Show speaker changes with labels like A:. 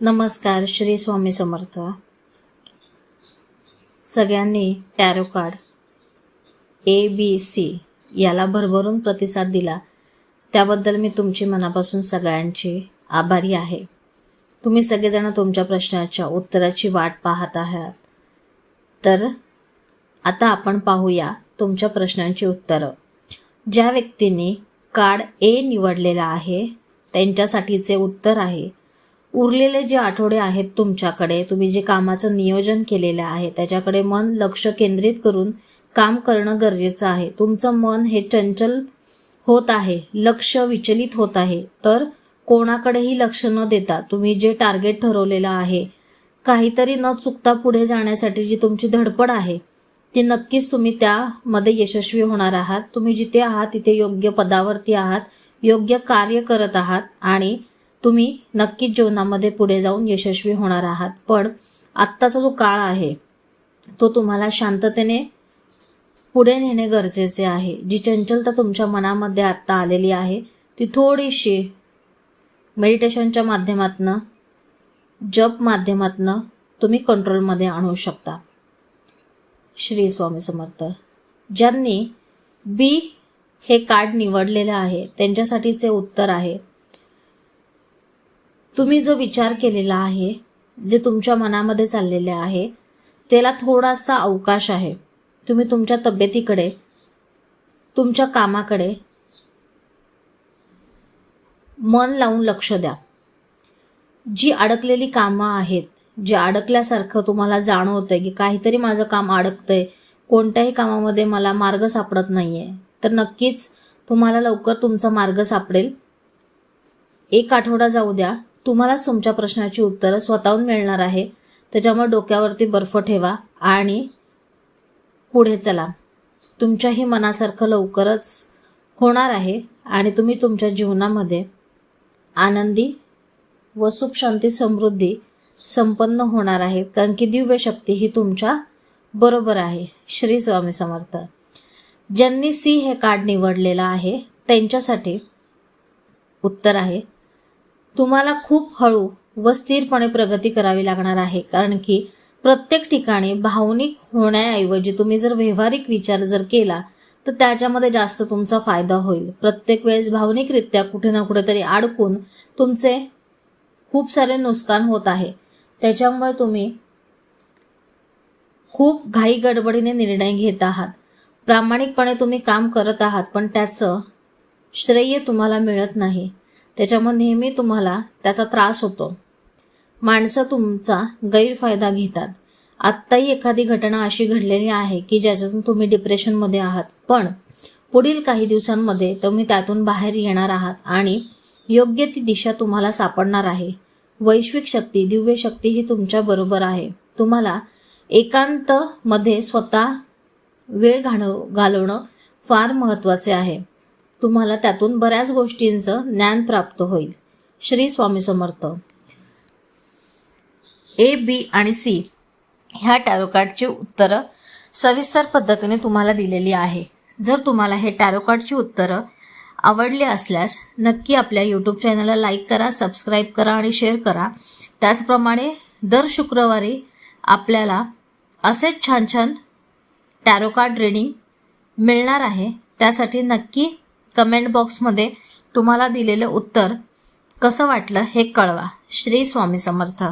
A: नमस्कार श्री स्वामी समर्थ. सगळ्यांनी tarot card A B C याला भरभरून प्रतिसाद दिला. त्याबद्दल मी तुमची मनापासून सगळ्यांची आभारी आहे. तुम्ही सगळेजण तुमच्या प्रश्नाच्या उत्तराची वाट पाहत आहात. तर आता आपण पाहूया तुमच्या प्रश्नांची उत्तरं. ज्या व्यक्तींनी कार्ड ए निवडलेला आहे त्यांच्यासाठीचे उत्तर आहे उरलेले जे आठवडे आहेत तुमच्याकडे तुम्ही जे कामाचं नियोजन केलेलं आहे त्याच्याकडे मन लक्ष केंद्रित करून काम करणं गरजेचं आहे. तुमचं मन हे चंचल होत आहे लक्ष विचलित होत आहे. तर कोणाकडेही लक्ष न देता तुम्ही जे टार्गेट ठरवलेलं आहे काहीतरी न चुकता पुढे जाण्यासाठी जी तुमची धडपड आहे ती नक्कीच तुम्ही त्यामध्ये यशस्वी होणार आहात. तुम्ही जिथे आहात तिथे योग्य पदावरती आहात योग्य कार्य करत आहात आणि तुम्ही नक्कीच जीवनामध्ये पुढे जाऊन यशस्वी होणार आहात. पण आत्ताचा जो काळ आहे तो तुम्हाला शांततेने पुढे नेणे गरजेचे आहे. जी चंचलता तुमच्या मनामध्ये आत्ता आलेली आहे ती थोडीशी मेडिटेशनच्या माध्यमातनं जप माध्यमातनं तुम्ही कंट्रोलमध्ये आणू शकता. श्री स्वामी समर्थ. ज्यांनी बी हे कार्ड निवडलेलं आहे त्यांच्यासाठीचे उत्तर आहे तुम्ही जो विचार केलेला आहे जे तुमच्या मनामध्ये चाललेले आहे त्याला थोडासा अवकाश आहे. तुम्ही तुमच्या तब्येतीकडे तुमच्या कामाकडे मन लावून लक्ष द्या. जी अडकलेली कामं आहेत जे अडकल्यासारखं तुम्हाला जाणवतंय की काहीतरी माझं काम अडकतंय कोणत्याही कामामध्ये मला मार्ग सापडत नाही आहे तर नक्कीच तुम्हाला लवकर तुमचा मार्ग सापडेल. एक आठवडा जाऊ द्या तुम्हालाच तुमच्या प्रश्नाची उत्तरं स्वतःहून मिळणार आहे. त्याच्यामुळे डोक्यावरती बर्फ ठेवा आणि पुढे चला. तुमच्याही मनासारखं लवकरच होणार आहे आणि तुम्ही तुमच्या जीवनामध्ये आनंदी व सुख शांती समृद्धी संपन्न होणार आहेत कारण की दिव्य शक्ती ही तुमच्या बरोबर आहे. श्री स्वामी समर्थ. ज्यांनी सी हे कार्ड निवडलेलं आहे त्यांच्यासाठी उत्तर आहे. तुम्हाला खूप हळू व स्थिरपणे प्रगती करावी लागणार आहे. कारण की प्रत्येक ठिकाणी भावनिक होण्याऐवजी तुम्ही जर व्यावहारिक विचार जर केला तर त्याच्यामध्ये जास्त तुमचा फायदा होईल. प्रत्येक वेळेस भावनिकरित्या कुठे ना कुठेतरी अडकून तुमचे खूप सारे नुकसान होत आहे. त्याच्यामुळे तुम्ही खूप घाई गडबडीने निर्णय घेत आहात. प्रामाणिकपणे तुम्ही काम करत आहात पण त्याचं श्रेय तुम्हाला मिळत नाही. त्याच्यामुळे नेहमी तुम्हाला त्याचा त्रास होतो. माणसं तुमचा गैरफायदा घेतात. आत्ताही एखादी घटना अशी घडलेली आहे की ज्याच्यातून तुम्ही डिप्रेशनमध्ये आहात. पण पुढील काही दिवसांमध्ये तुम्ही त्यातून बाहेर येणार आहात आणि योग्य ती दिशा तुम्हाला सापडणार आहे. वैश्विक शक्ती दिव्य शक्ती ही तुमच्या बरोबर आहे. तुम्हाला एकांतमध्ये स्वतः वेळ घालव घालवणं फार महत्त्वाचे आहे. तुम्हाला त्यातून बऱ्याच गोष्टींचं ज्ञान प्राप्त होईल. श्री स्वामी समर्थ. ए बी आणि सी ह्या टॅरो कार्डची उत्तरं सविस्तर पद्धतीने तुम्हाला दिलेली आहे. जर तुम्हाला हे टॅरो कार्डची उत्तरं आवडली असल्यास नक्की आपल्या यूट्यूब चॅनलला लाईक करा सबस्क्राईब करा आणि शेअर करा. त्याचप्रमाणे दर शुक्रवारी आपल्याला असेच छान छान टॅरो कार्ड रिडिंग मिळणार आहे. त्यासाठी नक्की कमेंट बॉक्समध्ये तुम्हाला दिलेलं उत्तर कसं वाटलं हे कळवा. श्री स्वामी समर्थ.